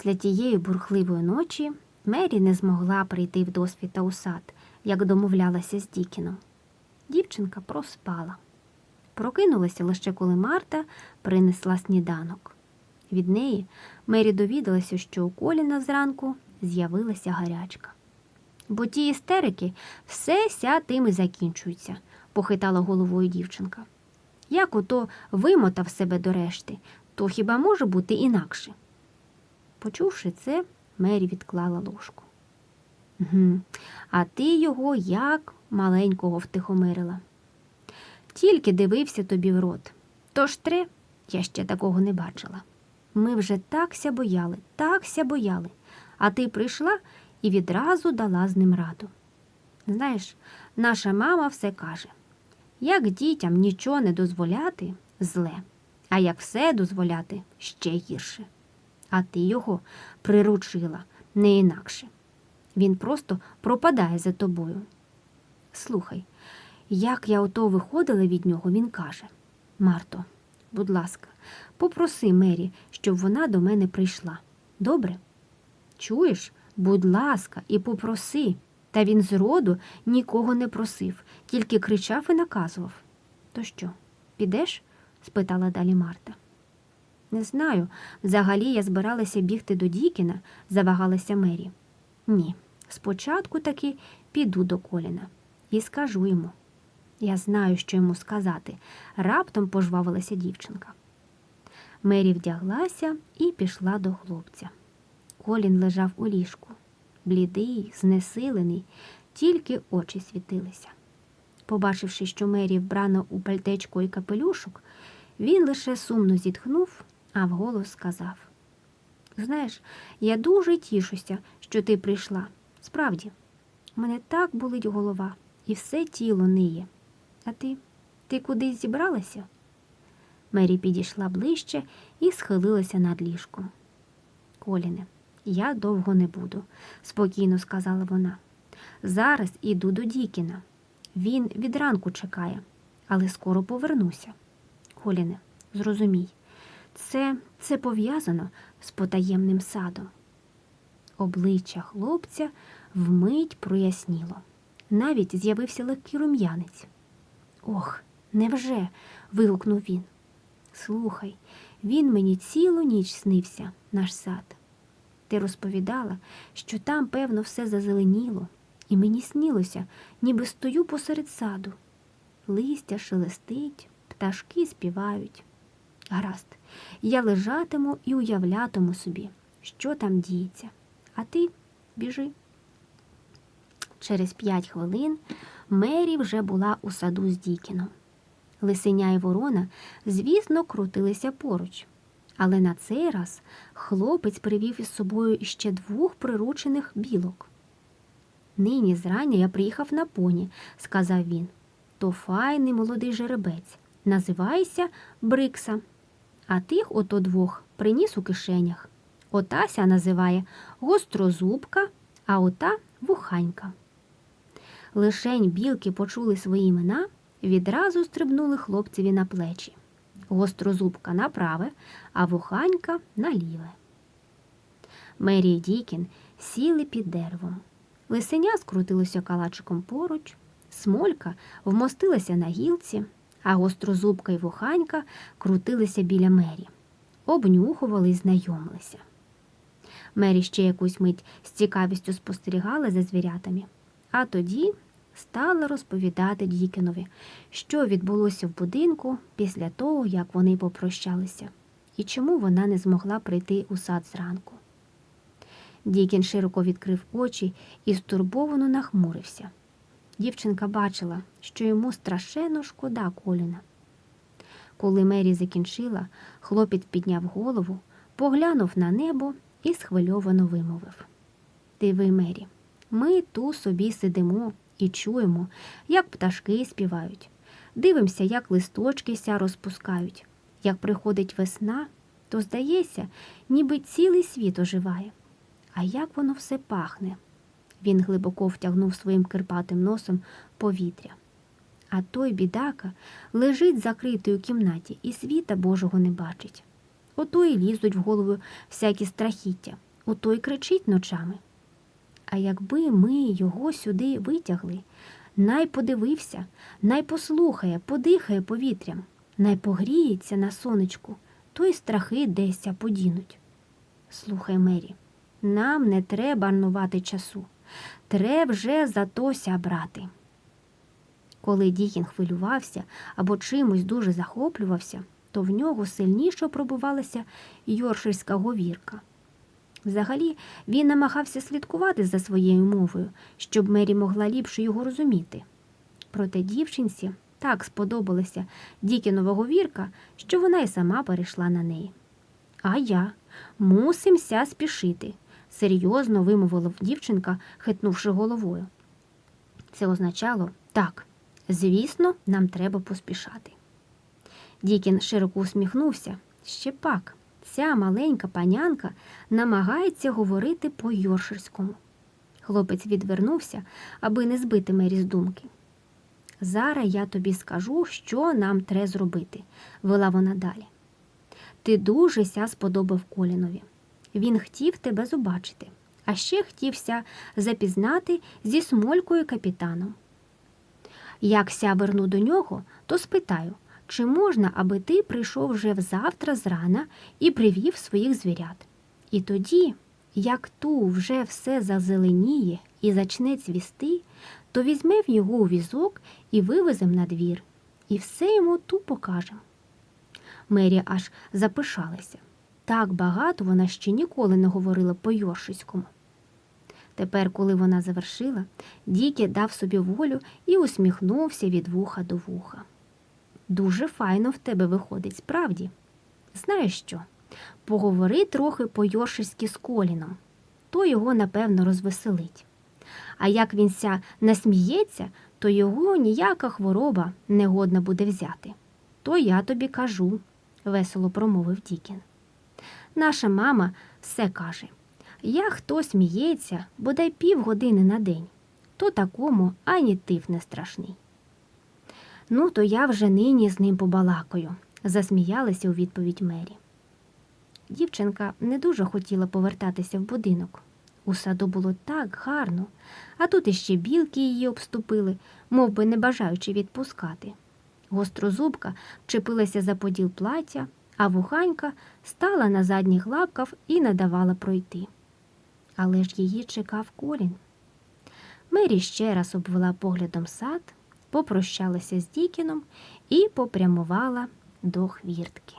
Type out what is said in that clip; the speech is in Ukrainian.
Після тієї бурхливої ночі Мері не змогла прийти в досвіта у сад, як домовлялася з Дікіном. Дівчинка проспала. Прокинулася лише коли Марта принесла сніданок. Від неї Мері довідалася, що у Коліна зранку з'явилася гарячка. Бо ті істерики все ся тим і закінчуються, похитала головою дівчинка. Як ото вимотав себе до решти, то хіба може бути інакше? Почувши це, Мері відклала ложку. Угу. А ти його як маленького втихомирила. Тільки дивився тобі в рот. Тож тре, я ще такого не бачила. Ми вже такся бояли, такся бояли, а ти прийшла і відразу дала з ним раду. Знаєш, наша мама все каже як дітям нічого не дозволяти зле, а як все дозволяти ще гірше. А ти його приручила не інакше. Він просто пропадає за тобою. Слухай, як я ото виходила від нього, він каже Марто, будь ласка, попроси Мері, щоб вона до мене прийшла. Добре? Чуєш, будь ласка, і попроси. Та він зроду нікого не просив, тільки кричав і наказував. То що, підеш? спитала далі Марта. Не знаю. Взагалі я збиралася бігти до Дікіна, завагалася Мері. Ні, спочатку таки піду до Коліна і скажу йому. Я знаю, що йому сказати, раптом пожвавилася дівчинка. Мері вдяглася і пішла до хлопця. Колін лежав у ліжку, блідий, знесилений, тільки очі світилися. Побачивши, що Мері вбрана у пальтечко і капелюшок, він лише сумно зітхнув, а вголос сказав: Знаєш, я дуже тішуся, що ти прийшла. Справді, мене так болить голова, і все тіло ниє. А ти? Ти кудись зібралася? Мері підійшла ближче і схилилася над ліжком. Коліне, я довго не буду, спокійно сказала вона. Зараз іду до Дікіна. Він від ранку чекає, але скоро повернуся. Коліне, зрозумій, це, це пов'язано з потаємним садом. Обличчя хлопця вмить проясніло. Навіть з'явився легкий рум'янець. Ох, невже? вигукнув він. Слухай, він мені цілу ніч снився, наш сад. Ти розповідала, що там, певно, все зазеленіло, і мені снілося, ніби стою посеред саду. Листя шелестить, пташки співають. Гаразд, я лежатиму і уявлятиму собі, що там діється. А ти біжи. Через п'ять хвилин Мері вже була у саду з Дікіном. Лисеня і ворона, звісно, крутилися поруч. Але на цей раз хлопець привів із собою іще двох приручених білок. Нині зрання я приїхав на поні, сказав він. То файний молодий жеребець. Називайся Брикса. А тих ото двох приніс у кишенях. Отася називає гострозубка, а ота вуханька. Лишень білки почули свої імена, відразу стрибнули хлопцеві на плечі. Гострозубка на праве, а вуханька на ліве. Мері і Дікін сіли під деревом. Лисеня скрутилося калачиком поруч, смолька вмостилася на гілці, а гострозубка і вуханька крутилися біля Мері, обнюхували і знайомилися. Мері ще якусь мить з цікавістю спостерігала за звірятами, а тоді стала розповідати Дікенові, що відбулося в будинку після того, як вони попрощалися, і чому вона не змогла прийти у сад зранку. Дікін широко відкрив очі і стурбовано нахмурився. Дівчинка бачила, що йому страшенно шкода Коліна. Коли Мері закінчила, хлопець підняв голову, поглянув на небо і схвильовано вимовив Диви, Мері, ми ту собі сидимо і чуємо, як пташки співають. Дивимося, як листочки ся розпускають. Як приходить весна, то здається, ніби цілий світ оживає. А як воно все пахне. Він глибоко втягнув своїм кирпатим носом повітря. А той бідака лежить закритий у кімнаті і світа Божого не бачить. Ото і лізуть в голову всякі страхіття, Ото й кричить ночами. А якби ми його сюди витягли, най подивився, най послухає, подихає повітрям, най погріється на сонечку, то й страхи деся подінуть. Слухай, Мері, нам не треба марнувати часу. Треба вже за тося брати. Коли Дікін хвилювався або чимось дуже захоплювався, то в нього сильніше пробувалася йорширська говірка. Взагалі, він намагався слідкувати за своєю мовою, щоб Мері могла ліпше його розуміти. Проте дівчинці так сподобалася Дікінова говірка, що вона й сама перейшла на неї. А я мусимся спішити, серйозно вимовила дівчинка, хитнувши головою. Це означало так, звісно, нам треба поспішати. Дікін широко усміхнувся. Ще пак, ця маленька панянка намагається говорити по-йорширському. Хлопець відвернувся, аби не збити Мері з думки. Зараз я тобі скажу, що нам треба зробити, вела вона далі. Ти дуже ся сподобав Колінові. Він хотів тебе побачити, а ще хотівся запізнати зі смолькою капітаном. Як ся верну до нього, то спитаю, чи можна, аби ти прийшов вже взавтра зрана і привів своїх звірят. І тоді, як ту вже все зазеленіє і зачне цвісти, то візьмем його у візок і вивезем на двір, і все йому ту покажем. Мері аж запишалася. Так багато вона ще ніколи не говорила по-йоршиському. Тепер, коли вона завершила, Дікі дав собі волю і усміхнувся від вуха до вуха. Дуже файно в тебе виходить, справді. Знаєш що? Поговори трохи по-йоршиськи з Коліном, то його, напевно, розвеселить. А як він ся насміється, то його ніяка хвороба не годна буде взяти. То я тобі кажу, весело промовив Дікін. Наша мама все каже. Як хто сміється, бодай півгодини на день, то такому ані тиф не страшний. Ну, то я вже нині з ним побалакаю, засміялася у відповідь Мері. Дівчинка не дуже хотіла повертатися в будинок. У саду було так гарно, а тут іще білки її обступили, мов би не бажаючи відпускати. Гострозубка вчепилася за поділ плаття, а вуханька стала на задніх лапках і не давала пройти. Але ж її чекав Колін. Мері ще раз обвела поглядом сад, попрощалася з Дікіном і попрямувала до хвіртки.